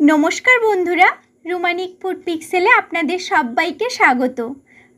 নমস্কার বন্ধুরা রুমানিক ফুড পিক্সেলে আপনাদের সবাইকে স্বাগত।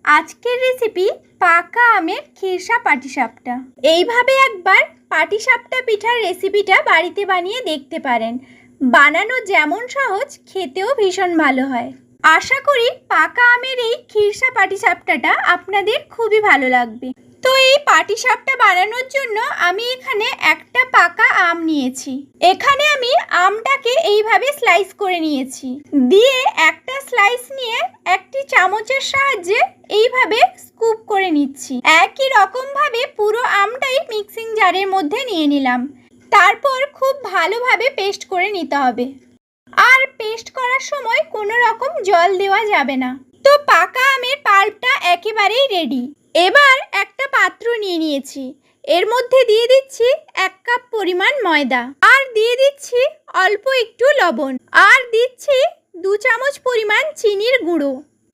আজকের রেসিপি পাকা আমের খিরসা পাটিসাপটা। এইভাবে একবার পাটিসাপটা পিঠার রেসিপিটা বাড়িতে বানিয়ে দেখতে পারেন। বানানো যেমন সহজ, খেতেও ভীষণ ভালো হয়। আশা করি পাকা আমের এই খিরসা পাটিসাপটাটা আপনাদের খুবই ভালো লাগবে। তো এই পাটি সাপটা বানানোর জন্য আমি এখানে একটা পাকা আম নিয়েছি। এখানে আমি আমটাকে এইভাবে স্লাইস করে নিয়েছি। দিয়ে একটা স্লাইস নিয়ে একটি চামচের সাহায্যে এইভাবে স্কুপ করে নিচ্ছি। একই রকম ভাবে পুরো আমটাই মিক্সিং জারের মধ্যে নিয়ে নিলাম। তারপর খুব ভালোভাবে পেস্ট করে নিতে হবে। আর পেস্ট করার সময় কোনো রকম জল দেওয়া যাবে না। তো পাকা আমের পাল্পটা একেবারেই রেডি এবার একটা পাত্র নিয়ে নিয়েছি। এর মধ্যে দিয়ে দিচ্ছি এক কাপ পরিমাণ ময়দা। আর দিয়ে দিচ্ছি অল্প একটু লবণ। আর দিচ্ছি দু চামচ পরিমাণ চিনির গুঁড়ো।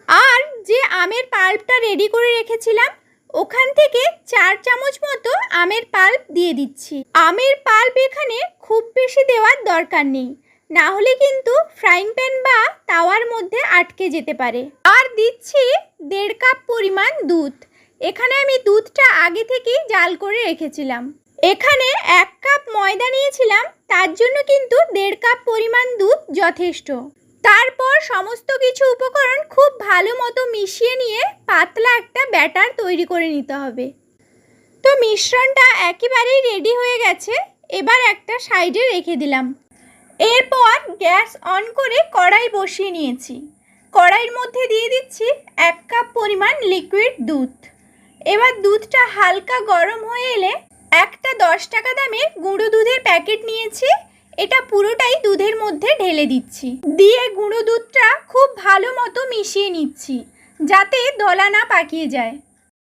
আর যে আমের পাল্পটা রেডি করে রেখেছিলাম, ওখান থেকে চার চামচ মতো আমের পাল্প দিয়ে দিচ্ছি। আমের পাল্প এখানে খুব বেশি দেওয়ার দরকার নেই। না হলে কিন্তু ফ্রাইং প্যান বা তাওয়ার মধ্যে আটকে যেতে পারে। দিচ্ছি দেড় কাপ পরিমাণ দুধ। এখানে আমি দুধটা আগে থেকেই জাল করে রেখেছিলাম। এখানে এক কাপ ময়দা নিয়েছিলাম, তার জন্য কিন্তু দেড় কাপ পরিমাণ দুধ যথেষ্ট। তারপর সমস্ত কিছু উপকরণ খুব ভালো মতো মিশিয়ে নিয়ে পাতলা একটা ব্যাটার তৈরি করে নিতে হবে। তো মিশ্রণটা একেবারেই রেডি হয়ে গেছে, এবার একটা সাইডে রেখে দিলাম। এরপর গ্যাস অন করে কড়াই বসিয়ে নিয়েছি। কড়াইয়ের মধ্যে দিয়ে পরিমাণ লিকুইড দুধ। এবার দুধটা হালকা গরম হয়ে এলে একটা দশ টাকা দামের গুঁড়ো দুধের প্যাকেট নিয়েছি। এটা পুরোটাই দুধের মধ্যে ঢেলে দিচ্ছি। দিয়ে গুঁড়ো দুধটা খুব ভালো মতো মিশিয়ে নিচ্ছি, যাতে দলা না পাকিয়ে যায়।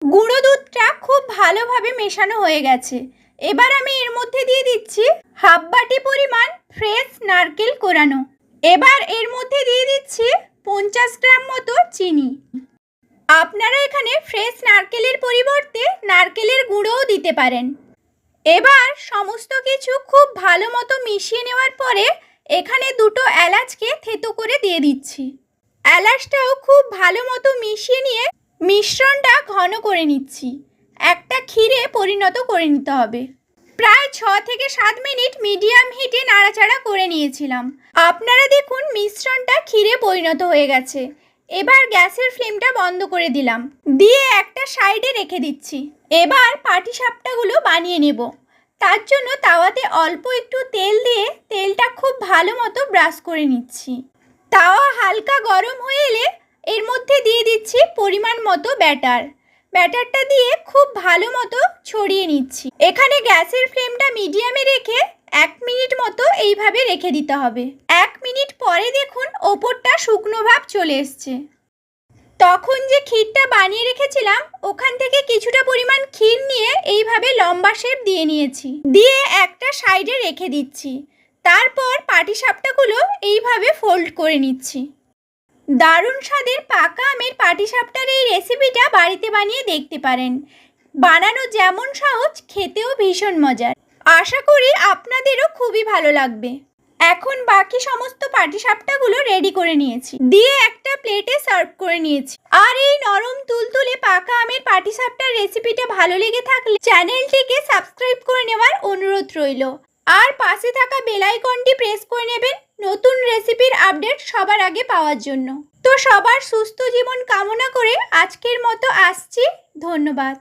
গুঁড়ো দুধটা খুব ভালোভাবে মেশানো হয়ে গেছে। এবার আমি এর মধ্যে দিয়ে দিচ্ছি হাফ বাটি পরিমাণ ফ্রেশ নারকেল কোরানো। এবার এর মধ্যে দিয়ে দিচ্ছি পঞ্চাশ গ্রাম মতো চিনি। আপনারা এখানে ফ্রেশ নারকেলের পরিবর্তে নারকেলের গুঁড়োও দিতে পারেন। এবার সমস্ত কিছু খুব ভালো মতো মিশিয়ে নেওয়ার পরে এখানে দুটো এলাচকে থেতো করে দিয়ে দিচ্ছি। এলাচটাও খুব ভালো মতো মিশিয়ে নিয়ে মিশ্রণটা ঘন করে নিচ্ছি। একটা ক্ষীরে পরিণত করে নিতে হবে। প্রায় ছ থেকে সাত মিনিট মিডিয়াম হিটে নাড়াচাড়া করে নিয়েছিলাম। আপনারা দেখুন মিশ্রণটা ক্ষীরে পরিণত হয়ে গেছে। এবার গ্যাসের ফ্লেমটা বন্ধ করে দিলাম। দিয়ে একটা সাইডে রেখে দিচ্ছি। এবার পাটি সাপটাগুলো বানিয়ে নেব। তার জন্য তাওয়াতে অল্প একটু তেল দিয়ে তেলটা খুব ভালো মতো ব্রাশ করে নিচ্ছি। তাওয়া হালকা গরম হয়ে এলে এর মধ্যে দিয়ে দিচ্ছি পরিমাণ মতো ব্যাটার। ব্যাটারটা দিয়ে খুব ভালো মতো ছড়িয়ে নিচ্ছি। এখানে গ্যাসের ফ্লেমটা মিডিয়ামে রেখে এক মিনিট মতো এইভাবে রেখে দিতে হবে। মিনিট পরে দেখুন ওপরটা শুকনো ভাব চলে এসছে। তখন যে ক্ষীরটা বানিয়ে রেখেছিলাম, ওখান থেকে কিছুটা পরিমাণ ক্ষীর নিয়ে এইভাবে লম্বা শেপ দিয়ে নিয়েছি। দিয়ে একটা সাইডে রেখে দিচ্ছি। তারপর পাটিসাপটাগুলো এইভাবে ফোল্ড করে নিচ্ছি। দারুণ স্বাদের পাকা আমের পাটিসাপটার এই রেসিপিটা বাড়িতে বানিয়ে দেখতে পারেন। বানানো যেমন সহজ, খেতেও ভীষণ মজার। আশা করি আপনাদেরও খুবই ভালো লাগবে। এখন বাকি সমস্ত পাটি পাটিসাপটাগুলো রেডি করে নিয়েছি। দিয়ে একটা প্লেটে সার্ভ করে নিয়েছি। আর এই নরম তুলতুলে পাকা আমের পাটিসাপটার রেসিপিটা ভালো লেগে থাকলে চ্যানেলটিকে সাবস্ক্রাইব করে নেওয়ার অনুরোধ রইল। আর পাশে থাকা বেলাইকনটি প্রেস করে নেবেন নতুন রেসিপির আপডেট সবার আগে পাওয়ার জন্য। তো সবার সুস্থ জীবন কামনা করে আজকের মতো আসছি। ধন্যবাদ।